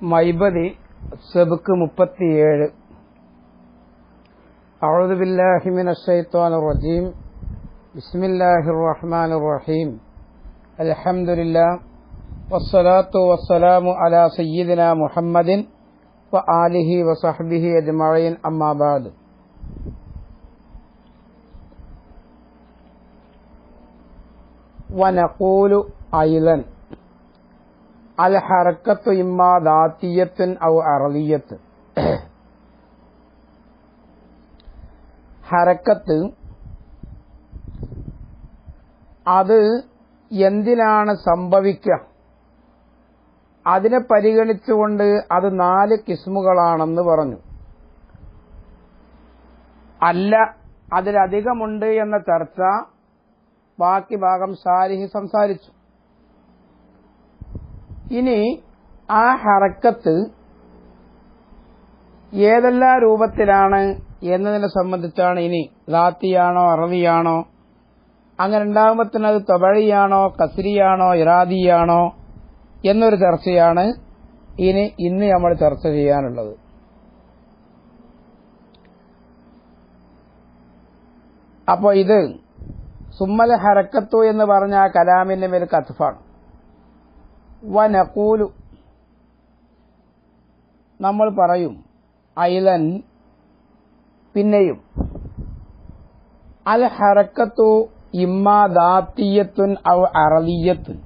മൈബദി സബുക്ക് മുപ്പത്തിയേഴ് أعوذ بالله من الشيطان الرجيم بسم الله الرحمن الرحيم الحمد لله والصلاة والسلام على سيدنا محمد وآله وصحبه أجمعين أما بعد ونقول أيضا അൽ ഹറക്കത്ത് ഇമ്മാ ഔ അറലിയത്ത് ഹറക്കത്ത് അത് എന്തിനാണ് സംഭവിക്കുക അതിനെ പരിഗണിച്ചുകൊണ്ട് അത് നാല് കിസ്മുകളാണെന്ന് പറഞ്ഞു. അല്ല അതിലധികമുണ്ട് എന്ന ചർച്ച ബാക്കി ഭാഗം സാരിഹി സംസാരിച്ചു. ഇനി ആ ഹറക്കത്ത് ഏതെല്ലാം രൂപത്തിലാണ് എന്നതിനെ സംബന്ധിച്ചാണ് ഇനി ലാത്തിയാണോ അറവിയാണോ അങ്ങനെ ഉണ്ടാകുമ്പോൾ തന്നെ അത് തൊബഴിയാണോ കസിരിയാണോ ഇറാദിയാണോ എന്നൊരു ചർച്ചയാണ് ഇനി ഇന്ന് നമ്മൾ ചർച്ച ചെയ്യാനുള്ളത്. അപ്പോൾ ഇത് സുമ്മൽ ഹരക്കത്തു എന്ന് പറഞ്ഞ ആ കലാമിന്റെ മേൽ കത്ഫാണ്. വനക്കൂലു നമ്മൾ പറയും ഐലൻ പിന്നെയും. അൽ ഹറക്കത്തു ഇമ്മ ദാത്തിയത്തുൻ ഔ അറലിയത്തുൻ.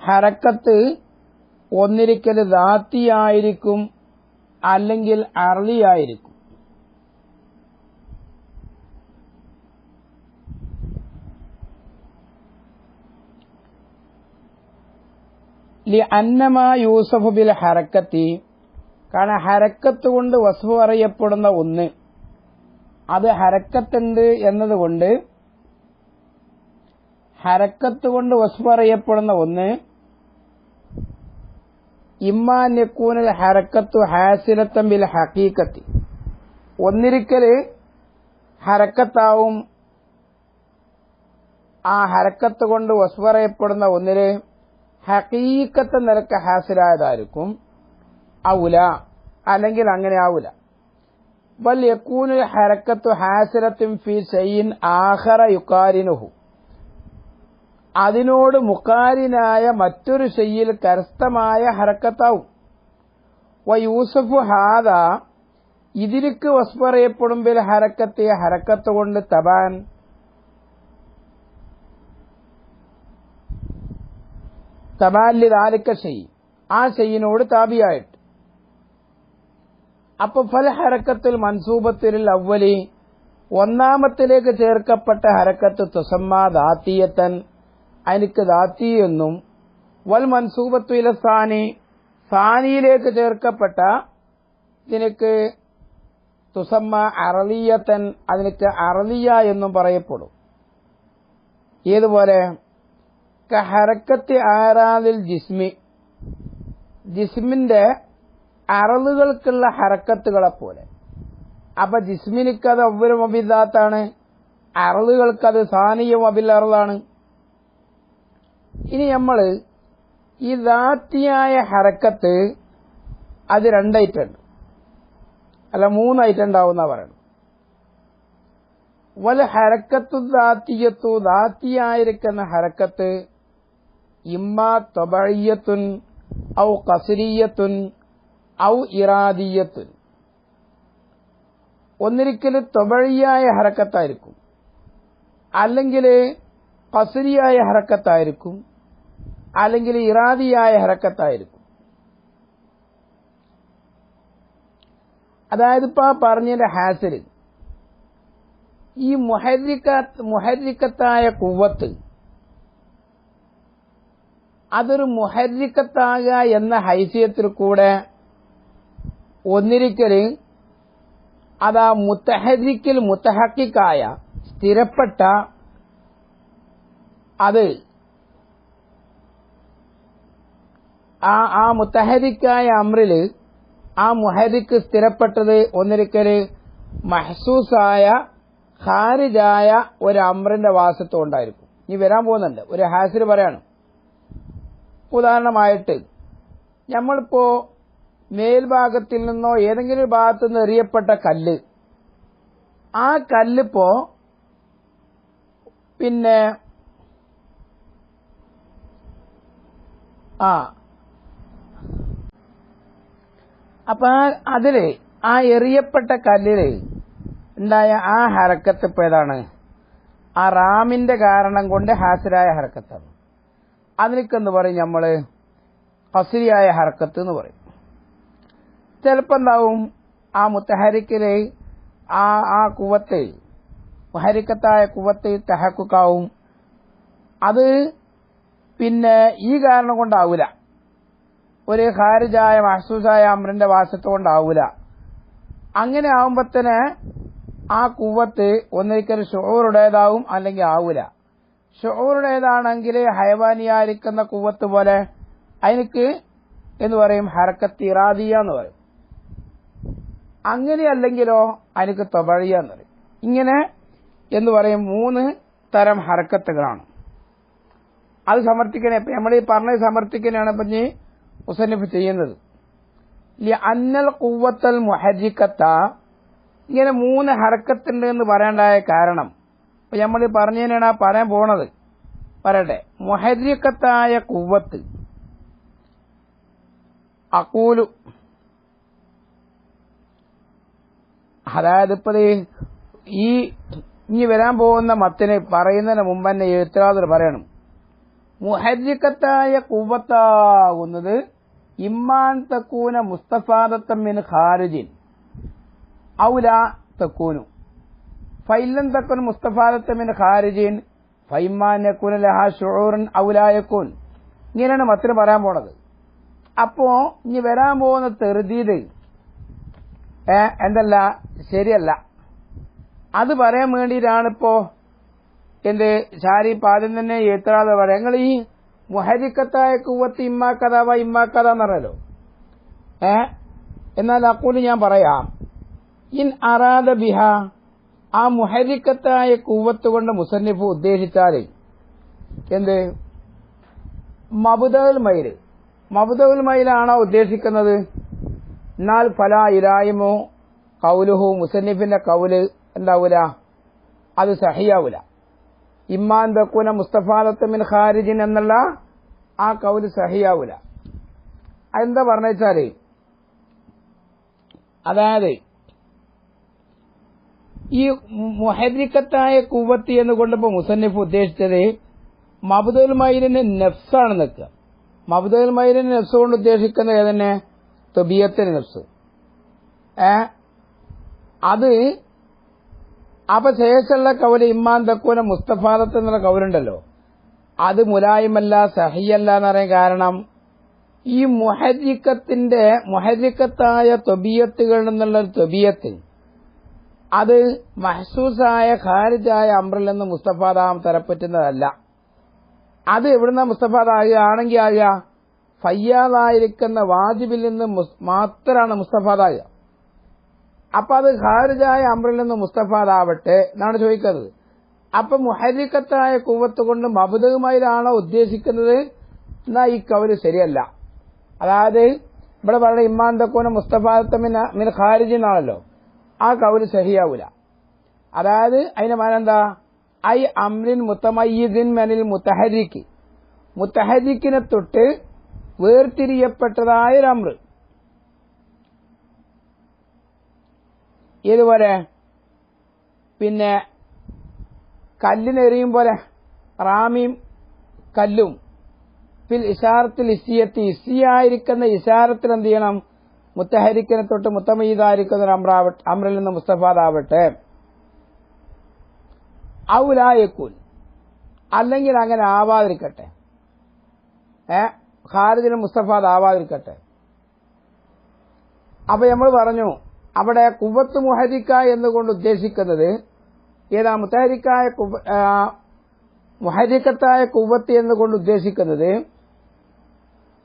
ഹറക്കത്ത് ഒന്നിരിക്കൽ ദാത്തിയായിരിക്കും അല്ലെങ്കിൽ അറലിയായിരിക്കും. അന്നമാ യൂസഫ് ബിൽ ഹരക്കത്തി. കാരണം ഹരക്കത്ത് കൊണ്ട് വസ്തു അറിയപ്പെടുന്ന ഒന്ന്. അത് ഹരക്കത്തുണ്ട് എന്നതുകൊണ്ട് ഹരക്കത്ത് കൊണ്ട് വസ്തു അറിയപ്പെടുന്ന ഒന്ന്. ഇമ്മാ നെക്കൂനൽ ഹരക്കത്തു ഹാസിലത്തം ബിൽ ഹക്കീക്കത്തി ഒന്നിരിക്കൽ ഹരക്കത്താവും. ആ ഹരക്കത്ത് കൊണ്ട് വസ്ഫറയപ്പെടുന്ന ഒന്നിൽ ഹക്കീക്കത്ത് നിലയ്ക്ക് ഹാസിലായതായിരിക്കും. ഔല അല്ലെങ്കിൽ അങ്ങനെ ആവൂല. ബൽ യക്കൂനു ഹരക്കത്തു ഹാസിലത്തും ഫി ഷൈൻ ആഹറ യുക്കാരിനുഹു അതിനോട് മുക്കാരിനായ മറ്റൊരു ഷെയ്യിൽ കരസ്ഥമായ ഹരക്കത്താവും. വ യൂസഫു ഹാദ. ഇതിരിക്ക് വസ്പറയപ്പെടുമ്പിൽ ഹരക്കത്തെ ഹരക്കത്ത് കൊണ്ട് തബാൻ തബാലി ദാലിക്ക ഷെയ് ആ ഷെയ്യിനോട് താബിയായിട്ട് അപ്പൊ ഫൽ ഹരക്കത്തിൽ മൻസൂബത്തിൽ അവലി ഒന്നാമത്തിലേക്ക് ചേർക്കപ്പെട്ട ഹരക്കത്ത് തുസമ്മ ദാത്തീയത്തൻ അനിക്ക് ദാത്തി എന്നും വൽ മൻസൂബത്തു ഇല സാനി സാനിയിലേക്ക് ചേർക്കപ്പെട്ട ഇതിനക്ക് തുസമ്മ അറലിയത്തൻ അതിനക്ക് അറലിയ എന്നും പറയപ്പെടും. ഏതുപോലെ? ഹരക്കത്ത് ആരാതിൽ ജിസ്മി. ജിസ്മിന്റെ അറളുകൾക്കുള്ള ഹരക്കത്തുകളെ പോലെ അപ്പൊ ജിസ്മിനിക്കത് അവരും അബിദാത്താണ് അറളുകൾക്കത് സാനിയും അബിലറളാണ് ഇനി നമ്മൾ ഈ ദാത്തിയായ ഹരക്കത്ത് അത് രണ്ടായിട്ടുണ്ട് അല്ല മൂന്നായിട്ടുണ്ടാവുന്ന പറയണം വല ഹരക്കത്തു ദാത്തിയത്തു ദാത്തിയായിരിക്കുന്ന ഹരക്കത്ത് ഇമ്മ തൊബഴിയത്തുൻ ഔ കസരിയത്തുൻ ഔ ഇറാദിയത്തുൻ ഒന്നിരിക്കൽ തൊബഴിയായ ഹരക്കത്തായിരിക്കും. അല്ലെങ്കിൽ കസരിയായ ഹരക്കത്തായിരിക്കും. അല്ലെങ്കിൽ ഇറാദിയായ ഹരക്കത്തായിരിക്കും. അതായത് ഇപ്പൊ പറഞ്ഞതിന്റെ ഹാസിൽ ഈ മുഹരിക്ക മുഹരിക്കത്തായ കുവ്വത്ത് അതൊരു മുഹരിക്കത്താക എന്ന ഹൈസിയത്തിൽ കൂടെ ഒന്നിരിക്കൽ അതാ മുത്തഹരിക്കിൽ മുത്തഹക്കിക്കായ സ്ഥിരപ്പെട്ട അത് ആ ആ മുത്തഹരിക്കായ അമ്രിൽ ആ മുഹരിക്ക് സ്ഥിരപ്പെട്ടത് ഒന്നിരിക്കൽ മഹസൂസായ ഖാരിജായ ഒരു അമ്രിന്റെ വാസത്വം ഉണ്ടായിരിക്കും ഇനി വരാൻ പോകുന്നുണ്ട്. ഒരു ഹാസിർ പറയാണ്. ഉദാഹരണമായിട്ട് നമ്മളിപ്പോ മേൽഭാഗത്തിൽ നിന്നോ ഏതെങ്കിലും ഭാഗത്തു നിന്ന് എറിയപ്പെട്ട കല്ല്. ആ കല്ലിപ്പോ പിന്നെ ആ അപ്പൊ അതിൽ ആ എറിയപ്പെട്ട കല്ലിൽ ഉണ്ടായ ആ ഹരക്കത്ത് ഇപ്പൊ ഏതാണ്? ആ റാമിന്റെ കാരണം കൊണ്ട് ഹാസിലായ ഹരക്കത്താണ്. അതിനൊക്കെന്ന് പറയും നമ്മൾ കസിരിയായ ഹർക്കത്ത് എന്ന് പറയും. ചിലപ്പോൾ എന്താവും ആ മുത്തഹരിക്കിലെ ആ ആ കുവത്തെ മുഹരിക്കത്തായ കുവത്തെ തെഹക്കുക്കാവും. അത് പിന്നെ ഈ കാരണം കൊണ്ടാവൂല. ഒരു ഖാരിജായ മഹസൂസായ അമ്രന്റെ വാസത്ത് കൊണ്ടാവൂല. അങ്ങനെ ആവുമ്പത്തന്നെ ആ കുവത്ത് ഒന്നിക്കൽ ഷോറുടേതാവും അല്ലെങ്കിൽ ആവൂല. ഷുഹൂറുടേതാണെങ്കിൽ ഹയവാനിയായിരിക്കുന്ന കുവത്ത് പോലെ അതിനക്ക് എന്ന് പറയും ഹരക്കത്ത് ഇറാദിയ എന്ന് പറയും. അങ്ങനെയല്ലെങ്കിലോ അതിനക്ക് തൊബഴിയ എന്ന് പറയും. ഇങ്ങനെ എന്ന് പറയും മൂന്ന് തരം ഹരക്കത്തുകളാണ് അത് സമർത്ഥിക്കണേ. ഇപ്പൊ നമ്മൾ ഈ പറഞ്ഞ സമർത്ഥിക്കാനാണ് ഇപ്പം ഉസന്നിഫ് ചെയ്യുന്നത്. അന്നൽ കുവത്തൽ മുഹജിക്കത്ത. ഇങ്ങനെ മൂന്ന് ഹരക്കത്തുണ്ട് എന്ന് പറയേണ്ടായ കാരണം ഇപ്പൊ നമ്മൾ പറഞ്ഞതിനാണ് ആ പറയാൻ പോണത്. പറയട്ടെ. മുഹരിക്കത്തായ കുവത്ത് അക്കൂലു. അതായത് ഇപ്പത് ഈ ഇനി വരാൻ പോകുന്ന മത്തിന് പറയുന്നതിന് മുമ്പ് തന്നെ എഴുത്തരാതർ പറയണം. മുഹരിക്കത്തായ കുവത്താകുന്നത് ഇമ്മാൻ തക്കൂന മുസ്തഫാദത്തമ്മിൻ ഖാരിജിൻ. ഔല തക്കൂനു. ഫൈലൻ തക്കുൻ മുസ്തഫാദത്തമ്മിൻ ഖാരിജിൻ ഫൈമാൻ യക്കൂന ലഹ ഷുഊറൻ ഔലായക്കൂൻ. ഇങ്ങനെയാണ് മത്തിന് പറയാൻ പോണത്. അപ്പോ ഇനി വരാൻ പോകുന്ന തെറുതീത് എന്തല്ല ശരിയല്ല. അത് പറയാൻ വേണ്ടിയിട്ടാണ് ഇപ്പോ എന്റെ ഷാരി ആദ്യം തന്നെ എത്രാതെ പറയാം ഞങ്ങൾ ഈ മുഹരിക്കത്തായ കുവത്ത് ഇമ്മാക്കഥ വ ഇമ്മാക്കഥ എന്നറിയല്ലോ ഏ എന്നാൽ അക്കൂലി ഞാൻ പറയാം. ഇൻ അറാദ ബിഹ ആ മുഹരിക്കത്തായ കൂവത്ത് കൊണ്ട് മുസന്നിഫ് ഉദ്ദേശിച്ചാൽ എന്ത്? മബുദൽ മൈൽ മബുദൽ മൈലാണോ ഉദ്ദേശിക്കുന്നത്? എന്നാൽ ഫല ഇരായ്മോ കൗലുഹു മുസന്നിഫിന്റെ കൗൽ എന്താവൂല? അത് സഹിയാവൂല. ഇമ്മാൻ ബക്കുന മുസ്തഫാദത്ത് മിൻ ഖാരിജിൻ എന്നുള്ള ആ കൗൽ സഹിയാവൂല. എന്താ പറഞ്ഞാൽ അതായത് ഈ മുഹരിക്കത്തായ കുവത്തി എന്ന് കൊണ്ടപ്പോൾ മുസന്നിഫ് ഉദ്ദേശിച്ചത് മബുദുൽ മൈലിന്റെ നെഫ്സാണ് നിൽക്കുക. മബുദുൽ മൈലിന്റെ നെഫ്സ് കൊണ്ട് ഉദ്ദേശിക്കുന്നത് ഏതന്നെ? തൊബിയത്തിന്റെ നെഫ്സ്. ഏ? അത് അപ്പൊ ശേഷമുള്ള കൗൽ ഇമ്മാൻ തക്കൂന മുസ്തഫാദത്ത് എന്നുള്ള കൗലുണ്ടല്ലോ. അത് മുലായമല്ല സഹിയല്ല എന്ന് പറയാൻ കാരണം ഈ മുഹരിക്കത്തിന്റെ മുഹരിക്കത്തായ തൊബിയത്തുകളിൽ നിന്നുള്ള ഒരു അത് മഹസൂസായ ഖാരിജായ അമ്രിൽ നിന്ന് മുസ്തഫാദാം തരപ്പറ്റുന്നതല്ല. അത് എവിടുന്ന മുസ്തഫാദാകുക ആണെങ്കിൽ ആകുക ഫയ്യാദായിരിക്കുന്ന വാജിബിൽ നിന്ന് മാത്രമാണ് മുസ്തഫാദാകുക അപ്പൊ അത് ഖാരിജായ അമ്രിൽ നിന്ന് മുസ്തഫാദാവട്ടെ എന്നാണ് ചോദിക്കുന്നത്. അപ്പൊ മുഹരിക്കത്തായ കൂവത്ത് കൊണ്ട് മബുദുമായിലാണോ ഉദ്ദേശിക്കുന്നത്? എന്നാ ഈ കവൽ ശരിയല്ല. അതായത് ഇവിടെ പറയുന്ന ഇമ്മാൻ തക്കോന മുസ്തഫാദത്ത് മിൻ ഖാരിജി എന്നാണല്ലോ. ആ കൗൽ സഹിയാവൂല. അതായത് അതിന്റെ മാനെന്താ? ഐ അമ്രിൻ മുത്തമയ്യിദിൻ മനിൽ മുത്തഹരിക്ക്. മുത്തഹരിക്കിനെ തൊട്ട് വേർതിരിയപ്പെട്ടതായ ഒരു അമ്ര് ഏതുപോലെ പിന്നെ കല്ലിനെറിയും പോലെ. റാമിയും കല്ലും. പിൽ ഇഷാറത്തിൽ ഇസിയത്തി. ഇസിയായിരിക്കുന്ന ഇഷാറത്തിൽ എന്ത് ചെയ്യണം? മുത്തഹരിക്കിനെ തൊട്ട് മുത്തമീതായിരിക്കുന്ന ഒരു അമ്രാവട്ടെ അമ്രിൽ നിന്ന് മുസ്തഫാദാവട്ടെ. ഔലായക്കൂൻ. അല്ലെങ്കിൽ അങ്ങനെ ആവാതിരിക്കട്ടെ. ഏ? ഖാരിദിന് മുസ്തഫാദ് ആവാതിരിക്കട്ടെ. അപ്പൊ നമ്മൾ പറഞ്ഞു അവിടെ കുവത്ത് മുഹരിക്ക എന്നുകൊണ്ട് ഉദ്ദേശിക്കുന്നത് ഏതാ? മുത്തഹരിക്കായ മുഹരിക്കത്തായ കുവത്ത് എന്നുകൊണ്ട് ഉദ്ദേശിക്കുന്നത്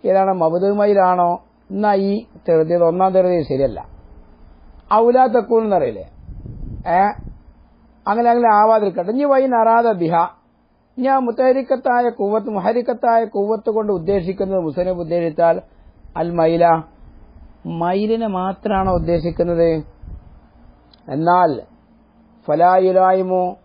ഏതാണ്? മബുദുമയിലാണോ എന്നാ ഈ തെറുതിയത് ഒന്നാം തെറുതിയത് ശരിയല്ല. ഔലാ തക്കൂൻ എന്നറിയില്ലേ ഏ? അങ്ങനെ അങ്ങനെ ആവാതിരിക്കട്ടെ. ഇനി വൈ നറാദ ബിഹ. ഞാൻ മുത്തഹരിക്കത്തായ കൂവത്ത് മുഹരിക്കത്തായ കൂവത്ത് കൊണ്ട് ഉദ്ദേശിക്കുന്നത് മുസ്ലിം ഉദ്ദേശിച്ചാൽ അൽ മൈല. മൈലിനെ മാത്രമാണോ ഉദ്ദേശിക്കുന്നത്? എന്നാൽ ഫലായുലായ്മോ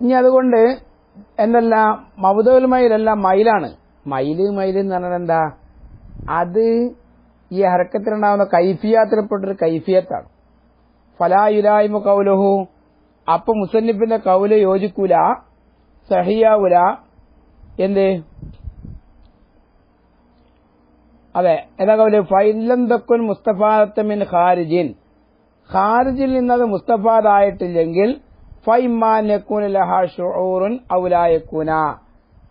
ഇനി അതുകൊണ്ട് എന്നല്ല മൗദുൽ മയിലല്ല മയിലാണ്. മയിൽ മയിൽ എന്ന് പറഞ്ഞാൽ എന്താ? അത് ഈ ഹരക്കത്തിലുണ്ടാവുന്ന കൈഫിയാത്തിൽപ്പെട്ടൊരു കൈഫിയത്താണ്. ഫലായുലായ്മ കൗലഹു അപ്പൊ മുസന്നിഫിന്റെ കൗല യോജിക്കൂല സഹിയാവൂല. എന്ത്? അതെ എന്താ കൗല ഫൈലം തക്കുൻ മുസ്തഫാത്തമിൻ ഖാരിജിൻ. ഖാരിജിൽ നിന്നത് മുസ്തഫാദായിട്ടില്ലെങ്കിൽ ഫൈമാൻ ലഹ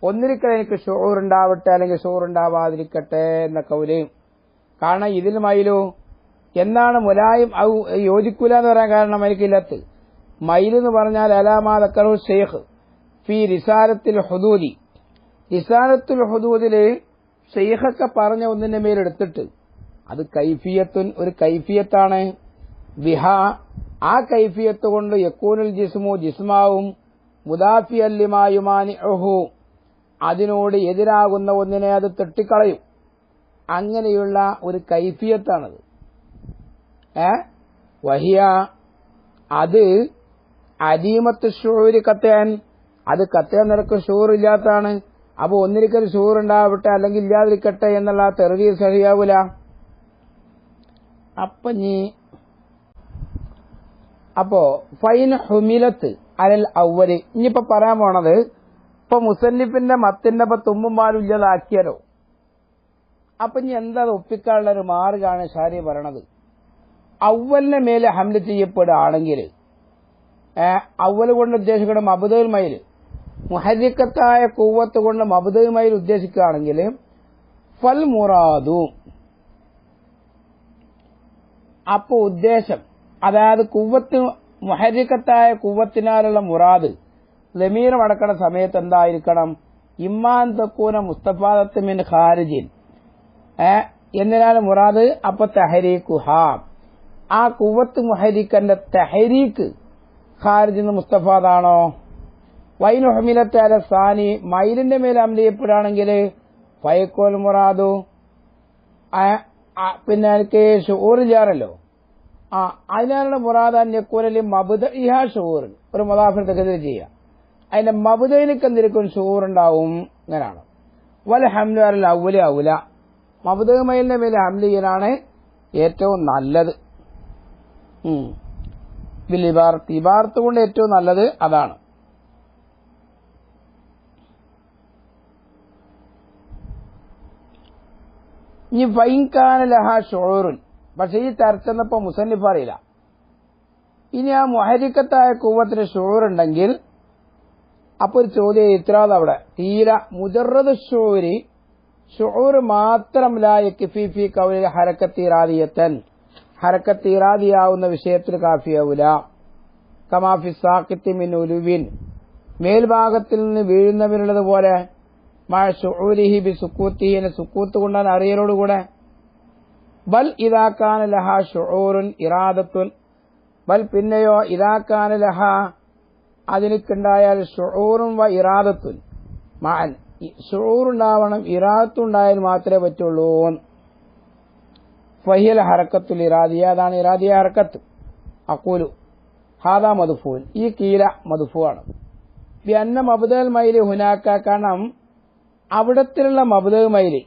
ഒന്നിരിക്കൽ എനിക്ക് ഷുഊർ ഉണ്ടാവട്ടെ അല്ലെങ്കിൽ ഷുഊർ ഉണ്ടാവാതിരിക്കട്ടെ എന്ന കൗൽ. കാരണം ഇതിൽ എന്നാണ് എന്താണ് മുലായും യോജിക്കൂല എന്ന് പറയാൻ കാരണം എനിക്കില്ലത്ത് മയിൽ എന്ന് പറഞ്ഞാൽ അലാമാതക്കറു ഷെയ്ഖ് ഫി റിസാലത്തിൽ ഹുദൂദി. റിസാലത്തുൽ ഹുദൂദിൽ ഷെയ്ഖൊക്കെ പറഞ്ഞ ഒന്നിന്റെ മേലെടുത്തിട്ട് അത് കൈഫിയത്തുൻ ഒരു കൈഫിയത്താണ്. ബിഹ ആ കൈഫിയത്ത് കൊണ്ട് യക്കൂനുൽ ജിസ്മു ജിസ്മാവും മുദാഫി അല്ലിമായുമാനി ഒഹു അതിനോട് എതിരാകുന്ന ഒന്നിനെ അത് തെട്ടിക്കളയും. അങ്ങനെയുള്ള ഒരു കൈഫിയത്താണത്. ഏ? വഹിയ അത് അദീമത്ത് ഷൂര് കത്തേൻ. അത് കത്താൻ നിരക്ക് ഷൂർ ഇല്ലാത്തതാണ് അപ്പൊ ഒന്നിരിക്കൽ ഷൂർ ഉണ്ടാവട്ടെ അല്ലെങ്കിൽ ഇല്ലാതിരിക്കട്ടെ എന്നുള്ള തെറുതി സഹിയാവൂല. അപ്പൊ നീ അപ്പോ ഫൈൻ ഹുമിലത്ത് അലൽ ഔവൽ ഇനിയിപ്പോ പറയാൻ പോണത് ഇപ്പൊ മുസന്നിഫിന്റെ മത്തിന്റെ ഇപ്പൊ തുമ്പും പാലും ഇല്ലാതാക്കിയാലോ? അപ്പൊ ഇനി എന്താ ഒപ്പിക്കാനുള്ള ഒരു മാർഗാണ് ഷാരി പറയണത്? ഔവലിനെ മേലെ ഹംല ചെയ്യപ്പെടുകയാണെങ്കിൽ ഔവൽ കൊണ്ട് ഉദ്ദേശിക്കണം അബുദൽ മയിൽ മുഹരിക്കത്തായ കൂവത്ത് കൊണ്ട് മബുദൽ മയിൽ ഉദ്ദേശിക്കുകയാണെങ്കിൽ ഫൽ മുറാദു. അപ്പൊ ഉദ്ദേശം അതായത് കുവ്വത്ത് മുഹരിക്കത്തായ കുവ്വത്തിനാലുള്ള മുറാദ് ലമീർ മടക്കണ സമയത്ത് എന്തായിരിക്കണം? ഇമ്മാൻ തക്കൂന മുസ്തഫാദത്ത് മിൻ ഖാരിജിൻ. എന്തിനാണ് മുറാദ്? അപ്പൊ തെഹരീഖു ഹാ. ആ കുവത്ത് മുഹരിക്കന്റെ തെഹരീക്ക് ഖാരിജിന്ന് മുസ്തഫാദാണോ? വൈൻ ഹമിലത്തെ അല സാനി മൈലിന്റെ മേൽ അമലിയപ്പെടുകയാണെങ്കിൽ ഫയക്കോൽ മുറാദു. പിന്നെ ഷൂറില്ലാറല്ലോ ആ അതിനാണ് മുറാദാൻ കുരലി മബുദ ഇഹാ ഷൂറിൻ ഒരു മുദാഫിനത്തെതിരെ ചെയ്യുക അതിന്റെ മബുദയിലേക്ക് എന്തിരിക്കും ഷൂറുണ്ടാവും അങ്ങനെയാണ് വല ഹംലു അവല അവല ഔല മബുദ മയിലിന്റെ മേലെ ഹംല ഏറ്റവും നല്ലത്. ഇബാർത്ത് കൊണ്ട് ഏറ്റവും നല്ലത് അതാണ്. ഇനി ഫൈൻകാന ലഹ ഷോറുൻ പക്ഷെ ഈ തരച്ചെന്നപ്പോ മുസന്നിഫ് അറിയില്ല. ഇനി ആ മൊഹരിക്കത്തായ കൂവത്തിന് ഷോറുണ്ടെങ്കിൽ അപ്പൊ ഒരു ചോദ്യം ഇത്രാത് അവിടെ? തീര മുജറത് ഷോരി ഷോറ് മാത്രം ലായക്കിഫി കൗലിൽ ഹരക്കത്തീറാദിയത്തൻ. ഹരക്കത്തീറാദിയാവുന്ന വിഷയത്തിൽ കാഫിയാവൂല. കമാഫി സാക്കിത്തി മിൻ ഉലുവിൻ. മേൽഭാഗത്തിൽ നിന്ന് വീഴുന്നവരുള്ളതുപോലെ മഴ ഷൂരിഹി ബി സുക്കൂത്തിഹിനെ സുക്കൂത്ത് കൊണ്ടാണ് അറിയലോടുകൂടെ? ബൽ ഇതാക്കാൻ ലഹ ഷുറുൻ ഇറാദത്തുൻ. ബൽ പിന്നെയോ ഇതാക്കാൻ ലഹ അതിനുണ്ടായാൽ ഷുറൂറും വ ഇറാദത്തുൻ. മാൻ ഷുറൂറുണ്ടാവണം ഇറാദത്തുണ്ടായാൽ മാത്രമേ പറ്റുള്ളൂ ഫഹിയൽ ഹറക്കത്തുൽ ഇറാദിയ അതാണ് ഇറാദിയ ഹറക്കത്ത്. അക്കൂലു ഹാദാ മധുഫൂൻ ഈ കീല മധുഫു ആണ് അന്ന മബുദൽ മൈലി ഹുനാക്ക കാരണം അവിടത്തിലുള്ള മബുദ്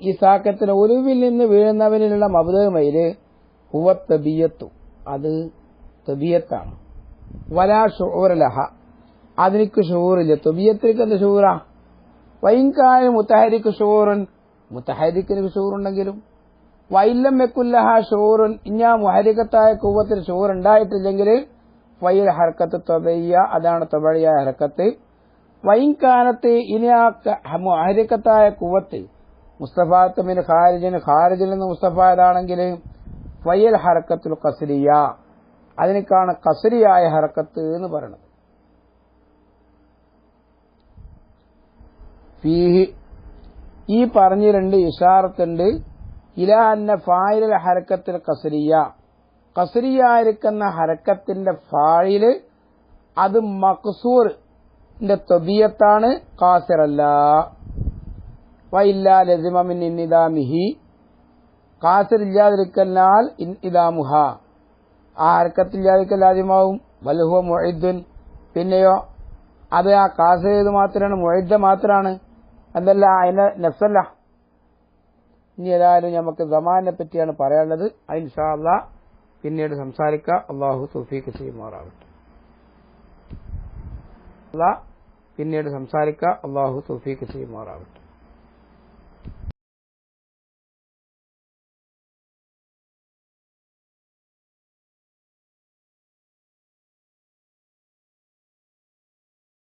ഈ സാക്കത്തിന് ഒലുവിൽ നിന്ന് വീഴുന്നവനിലുള്ള മബുദ് ഹുവത്തബിയത്തു ഹുവ തബിയത്തു. അത് തബിയത്താണ്. വലാ ഷൂറലഹ അതിനിക്ക് ഷൂറില്ല തബിയത്തിലേക്ക് എന്ത് ഷൂറാ വൈൻകായ മുത്തഹരിക്ക് ഷൂറൻ മുത്തഹരിക്കിന് ഷൂറുണ്ടെങ്കിലും വൈല്ലം വെക്കുല്ലഹ ഷൂറുൻ ഇഞ്ഞാ മുഹരിക്കത്തായ കൂവത്തിന് ഷൂർ ഉണ്ടായിട്ടില്ലെങ്കിൽ ഫൈൽ ഹർക്കത്ത് തൊബയ്യ. അതാണ് തൊബഴിയ ഹർക്കത്ത്. വൈൻകാനത്ത് ഇനി ആ മുഹരിക്കത്തായ കുവത്ത് മുസ്തഫാത്തുമിന് ഖാരിജിന് ഖാരിജിൽ നിന്ന് മുസ്തഫായതാണെങ്കിൽ ഫയൽ ഹറക്കത്തുൽ കസരിയ അതിനേക്കാണ് കസരിയായ ഹറക്കത്ത് എന്ന് പറയുന്നത് ഈ പറഞ്ഞ രണ്ട് ഇഷാറത്തുണ്ട്. ഇല അന്ന ഫായില ഹരക്കത്തിൽ കസരിയ കസരിയായിരിക്കുന്ന ഹരക്കത്തിന്റെ ഫായിൽ അത് മക്സൂർ തൊബിയത്താണ് കാസിറല്ല. വൈല്ല ലസിമമിൻ ഇന്നിദാമിഹി കാസിർ ഇല്ലാതിരിക്കലിനാൽ ഇൻ ആ ഹർക്കത്തില്ലാതിരിക്കൽ ആദ്യമാവും വലുഹുവ മൊഹിദ്ദുൻ പിന്നെയോ അത് ആ കാസിർ ചെയ്ത് മാത്രമാണ് മൊഹിദ്ദ മാത്രമാണ്. എന്തല്ല അതിന്റെ നഫ്സല്ല. ഇനി ഏതായാലും നമുക്ക് സമാനെ പറ്റിയാണ് പറയാനുള്ളത്. ഇൻഷാല്ല പിന്നീട് സംസാരിക്കുക അള്ളാഹു തൗഫീഖ് ചെയ്യുമാറാകട്ടെ പിന്നീട് സംസാരിക്കുക. അള്ളാഹു തൗഫീഖ് ചെയ്യുമാറാകട്ടെ